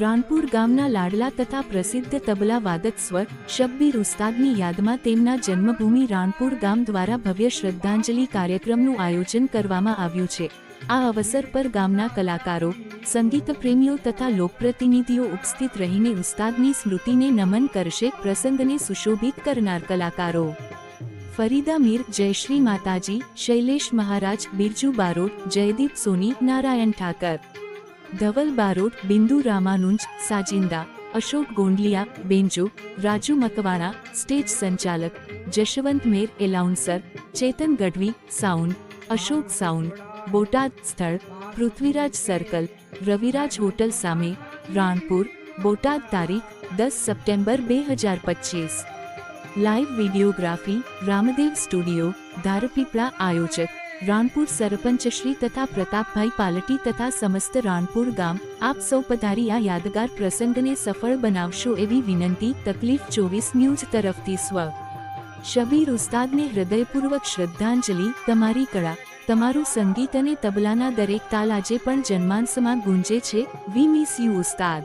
રાણપુર ગામના લાડલા તથા પ્રસિદ્ધ તબલા વાદક સ્વર શબ્બીર ઉસ્તાદની યાદમાં તેમના જન્મભૂમિ રાણપુર ગામ દ્વારા ભવ્ય શ્રદ્ધાંજલિ કાર્યક્રમનું આયોજન કરવામાં આવ્યું છે. આ અવસર પર ગામના કલાકારો સંગીત પ્રેમીઓ તથા લોકપ્રતિનિધિઓ ઉપસ્થિત રહીને ઉસ્તાદની સ્મૃતિને નમન કરશે, પ્રસંગને સુશોભિત કરનાર કલાકારો. ફરીદા મીર, જયશ્રી માતાજી, શૈલેષ મહારાજ, બિરજુ બારોટ, જયદીપ સોની, નારાયણ ઠાકર. ધવલ બારોટ બિંદુ રામાનુંજ સાજિંદા અશોક ગોંડલિયા બેન્જો રાજુ મકવાણા સ્ટેજ સંચાલક Jashwant Mer announcer Chetan Gadhvi sound Ashok sound Botad સ્થળ પૃથ્વીરાજ સર્કલ રવિરાજ હોટલ સામે રાણપુર બોટાદ તારીખ દસ સપ્ટેમ્બર બે હજાર પચીસ live videography Ramdev studio Dharpipla આયોજક રાણપુર સરપંચશ્રી તથા પ્રતાપભાઈ પાલટી તથા સમસ્ત રાણપુર ગામ, આપ સૌ પધારી આ યાદગાર પ્રસંગને સફળ બનાવશો એવી વિનંતી, તકલીફ ચોવીસ ન્યૂઝ તરફથી સ્વ. શબીર ઉસ્તાદને હૃદયપૂર્વક શ્રદ્ધાંજલિ, તમારી કળા, તમારું સંગીત અને તબલાના દરેક તાલ આજે પણ જન્માંસમાં ગુંજે છે, વી મિસ યુ ઉસ્તાદ.